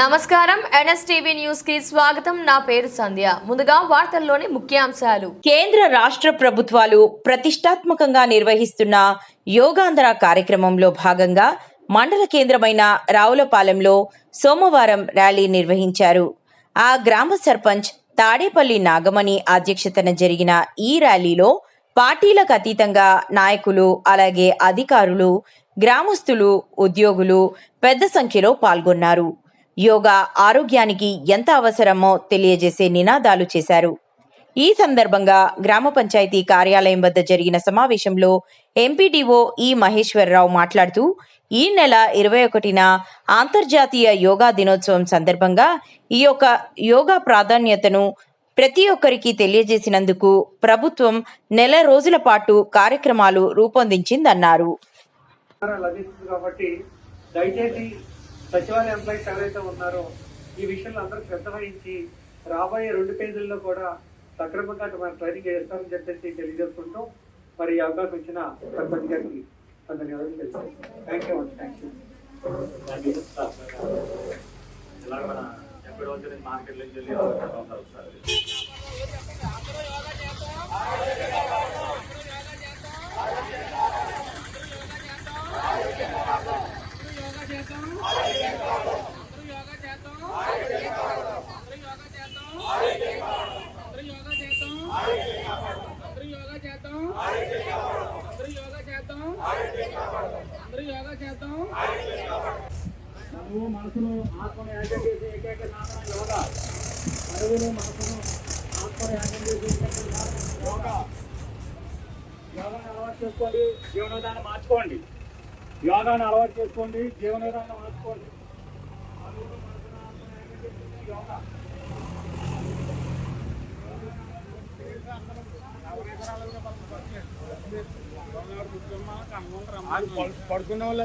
నమస్కారం. ఎన్ఎస్టీవీ న్యూస్కి స్వాగతం. నా పేరు సంధ్య. ముందుగా వార్తల్లోని ముఖ్యాంశాలు. కేంద్ర రాష్ట్ర ప్రభుత్వాలు ప్రతిష్టాత్మకంగా నిర్వహిస్తున్న యోగాంధ్ర కార్యక్రమంలో భాగంగా మండల కేంద్రమైన రావులపాలెంలో సోమవారం ర్యాలీ నిర్వహించారు. ఆ గ్రామ సర్పంచ్ తాడేపల్లి నాగమణి అధ్యక్షతన జరిగిన ఈ ర్యాలీలో పార్టీలకు అతీతంగా నాయకులు అలాగే అధికారులు గ్రామస్తులు ఉద్యోగులు పెద్ద సంఖ్యలో పాల్గొన్నారు. యోగా ఆరోగ్యానికి ఎంత అవసరమో తెలియజేసే నినాదాలు చేశారు. ఈ సందర్భంగా గ్రామ పంచాయతీ కార్యాలయం వద్ద జరిగిన సమావేశంలో ఎంపీడీఓ ఈ మహేశ్వరరావు మాట్లాడుతూ ఈ నెల ఇరవై ఒకటిన అంతర్జాతీయ యోగా దినోత్సవం సందర్భంగా ఈ యొక్క యోగా ప్రాధాన్యతను ప్రతి ఒక్కరికి తెలియజేసినందుకు ప్రభుత్వం నెల రోజుల పాటు కార్యక్రమాలు రూపొందించిందన్నారు. దయచేసి సచివాలయ ఎంప్లాయీస్ ఎవరైతే ఉన్నారో ఈ విషయంలో అందరూ శ్రద్ధ వహించి రాబోయే రెండు పేజీల్లో కూడా సక్రమంగా మన ట్రైనింగ్ చేస్తారని చెప్పేసి తెలియజేసుకుంటూ మరి ఈ అవకాశం ఇచ్చిన సర్పంచ్ గారికి ధన్యవాదాలు తెలుసు థ్యాంక్ యూ అండి థ్యాంక్ యూ ఇలా మన మార్కెట్లో వెళ్ళి ఒకసారి అందరూ యోగా చేద్దాం అందరూ యోగా చేద్దాం అందరూ యోగా చేద్దాం మనము మనసును ఆత్మను యాగం. చేసే ఏకైక సాధన యోగా మనవును మనసును ఆత్మను యాగం చేసే ఏకైక సాధన యోగా యోగాను అలవాటు చేసుకోండి జీవన మార్చుకోండి. యోగాన్ని అలవాటు చేసుకోండి జీవన విధానం మార్చుకోండి. మనవును పడుకునే వాళ్ళు